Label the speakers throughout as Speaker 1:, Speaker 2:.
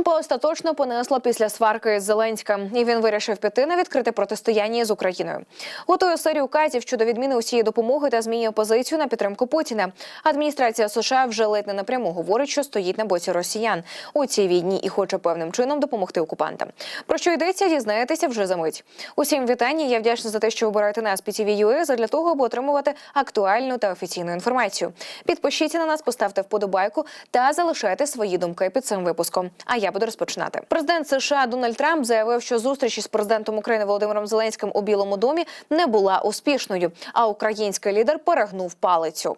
Speaker 1: Трампа остаточно понесло після сварки з Зеленським, і він вирішив піти на відкрите протистояння з Україною. Готує серію указів щодо відміни усієї допомоги та змінює позицію на підтримку Путіна. Адміністрація США вже ледь не напряму говорить, що стоїть на боці росіян у цій війні і хоче певним чином допомогти окупантам. Про що йдеться, дізнаєтеся вже за мить. Усім вітання. Я вдячна за те, що обираєте нас PTV.ua задля того, аби отримувати актуальну та офіційну інформацію. Підпишіться на нас, поставте вподобайку та залишайте свої думки під цим випуском. А я буду розпочинати. Президент США Дональд Трамп заявив, що зустріч із президентом України Володимиром Зеленським у Білому домі не була успішною. А український лідер перегнув палицю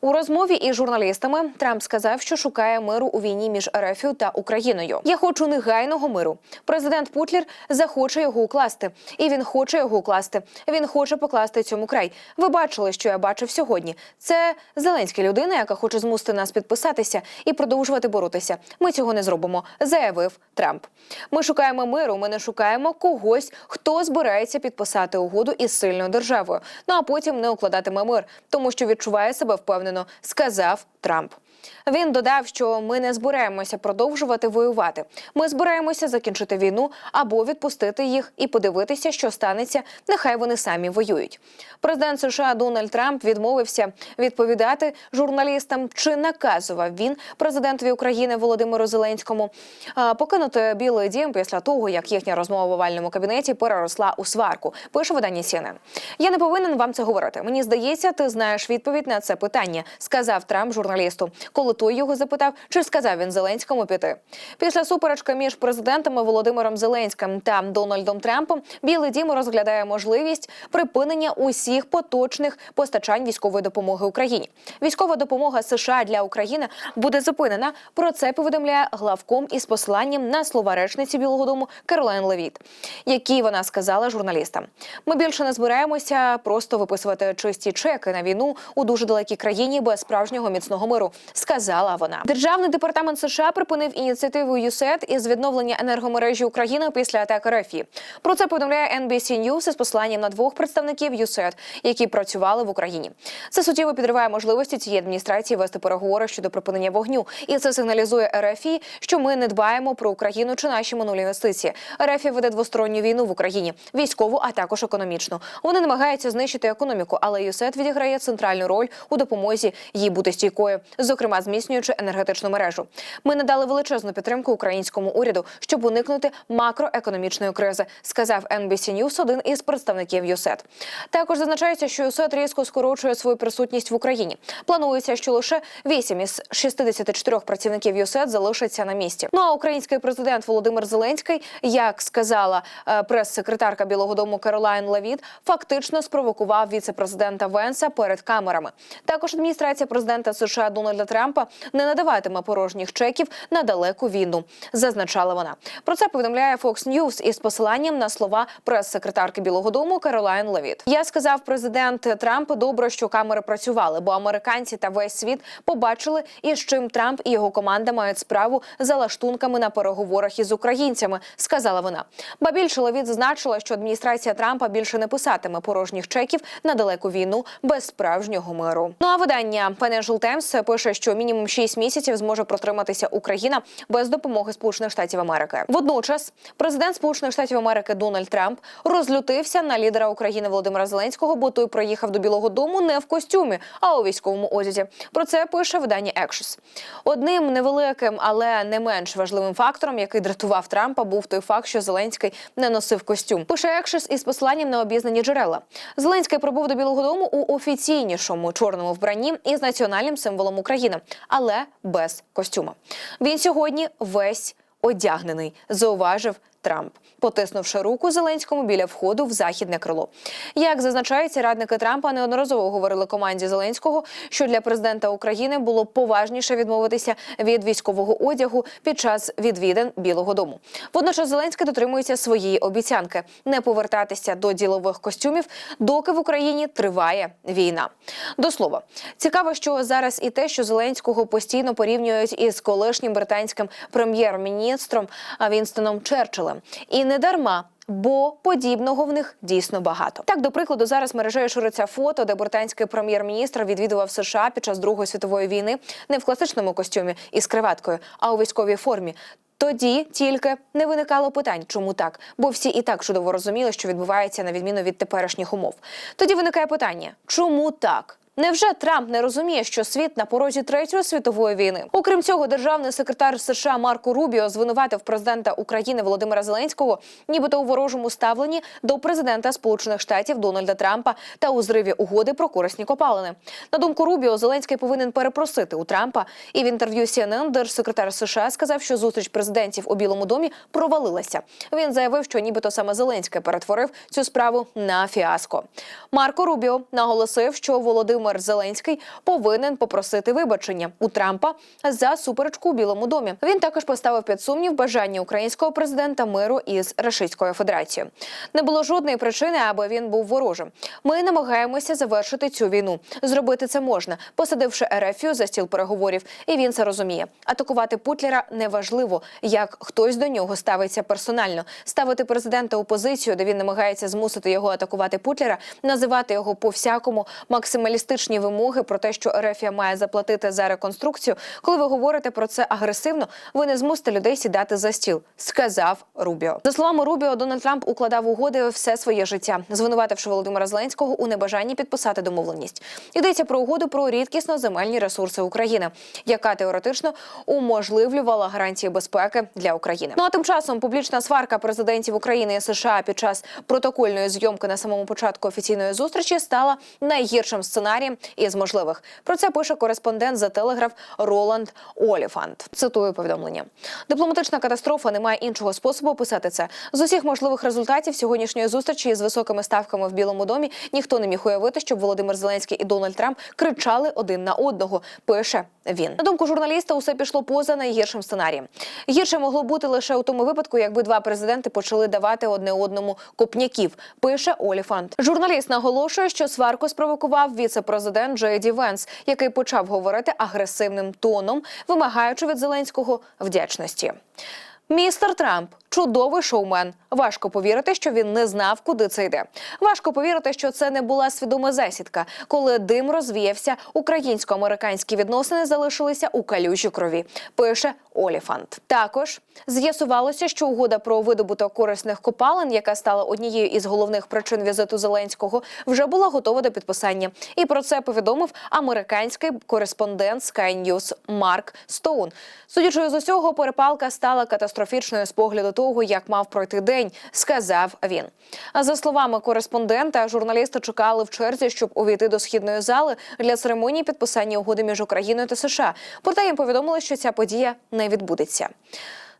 Speaker 1: у розмові із журналістами. Трамп сказав, що шукає миру у війні між РФ та Україною. Я хочу негайного миру. Президент Путлер захоче його укласти, і він хоче його укласти. Він хоче покласти цьому край. Ви бачили, що я бачив сьогодні. Це Зеленська людина, яка хоче змусити нас підписатися і продовжувати боротися. Ми цього не зробимо, заявив Трамп. Ми шукаємо миру. Ми не шукаємо когось, хто збирається підписати угоду із сильною державою. Ну а потім не укладатиме мир, тому що відчуває себе впевнено, сказав Трамп. Він додав, що ми не збираємося продовжувати воювати. Ми збираємося закінчити війну або відпустити їх і подивитися, що станеться. Нехай вони самі воюють. Президент США Дональд Трамп відмовився відповідати журналістам, чи наказував він президентові України Володимиру Зеленському покинути Білий Дім після того, як їхня розмова в овальному кабінеті переросла у сварку. Пише видання CNN. Я не повинен вам це говорити. Мені здається, ти знаєш відповідь на це питання, сказав Трамп журналісту коли той його запитав, чи сказав він Зеленському піти. Після суперечки між президентами Володимиром Зеленським та Дональдом Трампом Білий Дім розглядає можливість припинення усіх поточних постачань військової допомоги Україні. Військова допомога США для України буде зупинена. Про це повідомляє главком із посланням на слова речниці Білого Дому Каролайн Левіт, які вона сказала журналістам. Ми більше не збираємося просто виписувати чисті чеки на війну у дуже далекій країні без справжнього міцного миру сказала вона. Державний департамент США припинив ініціативу ЮСЕД із відновлення енергомережі України після атаки РФ. Про це повідомляє NBC News із посланням на двох представників ЮСЕД, які працювали в Україні. Це суттєво підриває можливості цієї адміністрації вести переговори щодо припинення вогню, і це сигналізує РФ, що ми не дбаємо про Україну чи наші минулі інвестиції. РФ веде двосторонню війну в Україні, військову, а також економічну. Вони намагаються знищити економіку, але ЮСЕД відіграє центральну роль у допомозі їй бути стійкою, зокрема зміцнюючи енергетичну мережу. Ми надали величезну підтримку українському уряду, щоб уникнути макроекономічної кризи, сказав NBC News один із представників ЮСЕД. Також зазначається, що ЮСЕД різко скорочує свою присутність в Україні. Планується, що лише 8 із 64 працівників ЮСЕД залишаться на місці. Ну а український президент Володимир Зеленський, як сказала е, прес-секретарка Білого Дому Каролайн Левіт, фактично спровокував віце-президента Венса перед камерами. Також адміністрація президента США Дональда Трампа не надаватиме порожніх чеків на далеку війну, зазначала вона. Про це повідомляє Fox News із посиланням на слова прес-секретарки Білого Дому Каролайн Левіт. Я сказав президент Трамп, добре, що камери працювали, бо американці та весь світ побачили, із чим Трамп і його команда мають справу за лаштунками на переговорах із українцями, сказала вона. Ба більше Левіт зазначила, що адміністрація Трампа більше не писатиме порожніх чеків на далеку війну без справжнього миру. Ну а видання Financial Times пише, що мінімум 6 місяців зможе протриматися Україна без допомоги Сполучених Штатів Америки. Водночас, президент Сполучених Штатів Америки Дональд Трамп розлютився на лідера України Володимира Зеленського, бо той приїхав до Білого Дому не в костюмі, а у військовому одязі. Про це пише видання Екшос. Одним невеликим, але не менш важливим фактором, який дратував Трампа, був той факт, що Зеленський не носив костюм. Пише Екшос із посиланням на обізнані джерела. Зеленський прибув до Білого Дому у офіційнішому чорному вбранні із національним символом України, але без костюма. Він сьогодні весь одягнений, зауважив Трамп, потиснувши руку Зеленському біля входу в західне крило. Як зазначається, радники Трампа неодноразово говорили команді Зеленського, що для президента України було поважніше відмовитися від військового одягу під час відвідин Білого Дому. Водночас Зеленський дотримується своєї обіцянки не повертатися до ділових костюмів, доки в Україні триває війна. До слова, цікаво, що зараз і те, що Зеленського постійно порівнюють із колишнім британським прем'єр-міністром Вінстоном Черчиллем. І не дарма. Бо подібного в них дійсно багато. Так, до прикладу, зараз мережею шириться фото, де британський прем'єр-міністр відвідував США під час Другої світової війни не в класичному костюмі із криваткою, а у військовій формі. Тоді тільки не виникало питань, чому так, бо всі і так чудово розуміли, що відбувається на відміну від теперішніх умов. Тоді виникає питання, чому так? Невже Трамп не розуміє, що світ на порозі третьої світової війни? Окрім цього, державний секретар США Марко Рубіо звинуватив президента України Володимира Зеленського, нібито у ворожому ставленні до президента Сполучених Штатів Дональда Трампа та у зриві угоди про корисні копалини. На думку Рубіо, Зеленський повинен перепросити у Трампа. І в інтерв'ю CNN держсекретар США сказав, що зустріч президентів у Білому домі провалилася. Він заявив, що нібито саме Зеленський перетворив цю справу на фіаско. Марко Рубіо наголосив, що Володимир Зеленський повинен попросити вибачення у Трампа за суперечку у Білому домі. Він також поставив під сумнів бажання українського президента миру із Російською Федерацією. Не було жодної причини, аби він був ворожим. Ми намагаємося завершити цю війну. Зробити це можна, посадивши РФЮ за стіл переговорів, і він це розуміє. Атакувати Путлера неважливо, як хтось до нього ставиться персонально. Ставити президента у позицію, де він намагається змусити його атакувати Путлера, називати його по всякому максималістичні вимоги про те, що РФ має заплатити за реконструкцію. Коли ви говорите про це агресивно, ви не змусите людей сідати за стіл, сказав Рубіо. За словами Рубіо, Дональд Трамп укладав угоди все своє життя, звинувативши Володимира Зеленського у небажанні підписати домовленість. Йдеться про угоду про рідкісно земельні ресурси України, яка теоретично уможливлювала гарантії безпеки для України. Ну а тим часом публічна сварка президентів України і США під час протокольної зйомки на самому початку офіційної зустрічі стала найгіршим сценарієм із можливих. Про це пише кореспондент за телеграф Роланд Оліфант. Цитую повідомлення: дипломатична катастрофа немає іншого способу описати це. З усіх можливих результатів сьогоднішньої зустрічі з високими ставками в Білому домі ніхто не міг уявити, щоб Володимир Зеленський і Дональд Трамп кричали один на одного. Пише він на думку журналіста, усе пішло поза найгіршим сценарієм. Гірше могло бути лише у тому випадку, якби два президенти почали давати одне одному копняків. Пише Оліфант. Журналіст наголошує, що сварку спровокував віце-президент Джей Ді Венс, який почав говорити агресивним тоном, вимагаючи від Зеленського вдячності. Містер Трамп чудовий шоумен. Важко повірити, що він не знав, куди це йде. Важко повірити, що це не була свідома засідка. Коли дим розвіявся, українсько-американські відносини залишилися у калюжі крові. Пише Оліфант. Також з'ясувалося, що угода про видобуток корисних копалин, яка стала однією із головних причин візиту Зеленського, вже була готова до підписання. І про це повідомив американський кореспондент Sky News Марк Стоун. Судячи з усього, перепалка стала катастрофічною з погляду того, як мав пройти день, сказав він. А за словами кореспондента, журналісти чекали в черзі, щоб увійти до східної зали для церемонії підписання угоди між Україною та США. Проте їм повідомили, що ця подія не відбудеться.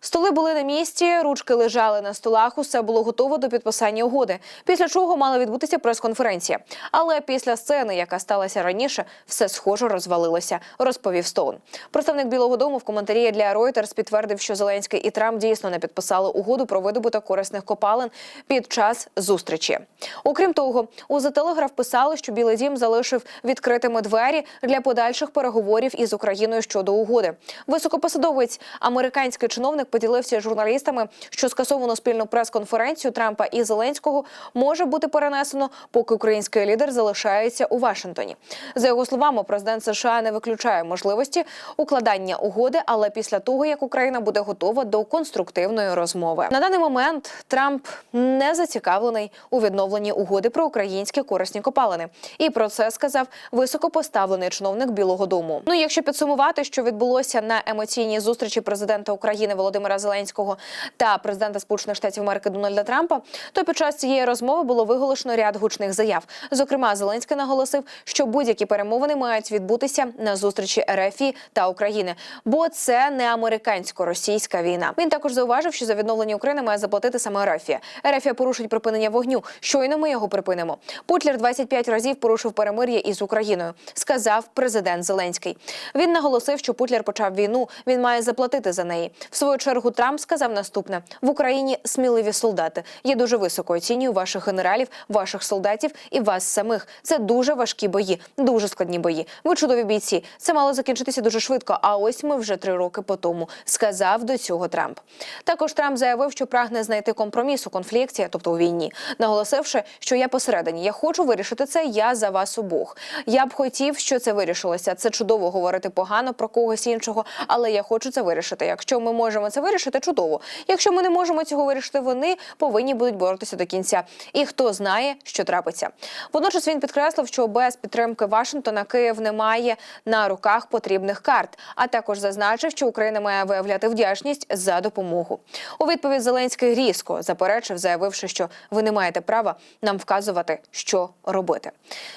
Speaker 1: Столи були на місці, ручки лежали на столах. Усе було готово до підписання угоди. Після чого мала відбутися прес-конференція. Але після сцени, яка сталася раніше, все схоже розвалилося, розповів Стоун. Представник Білого Дому в коментарі для Reuters підтвердив, що Зеленський і Трамп дійсно не підписали угоду про видобуток корисних копалин під час зустрічі. Окрім того, у The Telegraph писали, що Білий Дім залишив відкритими двері для подальших переговорів із Україною щодо угоди. Високопосадовець американський чиновник поділився з журналістами, що скасовану спільну прес-конференцію Трампа і Зеленського може бути перенесено, поки український лідер залишається у Вашингтоні. За його словами, президент США не виключає можливості укладання угоди, але після того як Україна буде готова до конструктивної розмови. На даний момент Трамп не зацікавлений у відновленні угоди про українські корисні копалини, і про це сказав високопоставлений чиновник Білого Дому. Ну, якщо підсумувати, що відбулося на емоційній зустрічі президента України Володимира Зеленського та президента Сполучених Штатів Америки Дональда Трампа, то під час цієї розмови було виголошено ряд гучних заяв. Зокрема, Зеленський наголосив, що будь-які перемовини мають відбутися на зустрічі РФІ та України, бо це не американсько-російська війна. Він також зауважив, що за відновлення України має заплатити саме РФІ. РФІ порушить припинення вогню. Щойно ми його припинимо. Путлер 25 разів порушив перемир'я із Україною, сказав президент Зеленський. Він наголосив, що Путлер почав війну. Він має заплатити за неї. В свою чергу Трамп сказав наступне: в Україні сміливі солдати. Я дуже високо оцінюю ваших генералів, ваших солдатів і вас самих. Це дуже важкі бої, дуже складні бої. Ви чудові бійці. Це мало закінчитися дуже швидко. А ось ми вже три роки по тому. Сказав до цього Трамп. Також Трамп заявив, що прагне знайти компроміс у конфлікті, тобто у війні, наголосивши, що я посередині. Я хочу вирішити це. Я за вас обох. Я б хотів, що це вирішилося. Це чудово говорити погано про когось іншого, але я хочу це вирішити. Якщо ми можемо це вирішити чудово. Якщо ми не можемо цього вирішити, вони повинні будуть боротися до кінця. І хто знає, що трапиться. Водночас він підкреслив, що без підтримки Вашингтона Київ не має на руках потрібних карт. А також зазначив, що Україна має виявляти вдячність за допомогу. У відповідь Зеленський різко заперечив, заявивши, що ви не маєте права нам вказувати, що робити.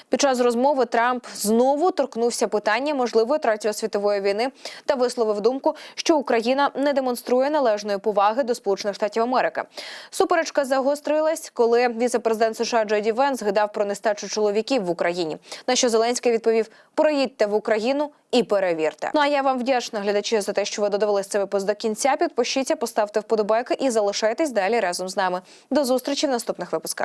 Speaker 1: Під час розмови Трамп знову торкнувся питання можливої третьої світової війни та висловив думку, що Україна не демонструє належної поваги до Сполучених Штатів Америки. Суперечка загострилась, коли віце-президент США Джей Ді згадав про нестачу чоловіків в Україні. На що Зеленський відповів: проїдьте в Україну і перевірте. Ну а я вам вдячна глядачі за те, що ви додивились цей випуск до кінця. Підпишіться, поставте вподобайки і залишайтесь далі разом з нами. До зустрічі в наступних випусках.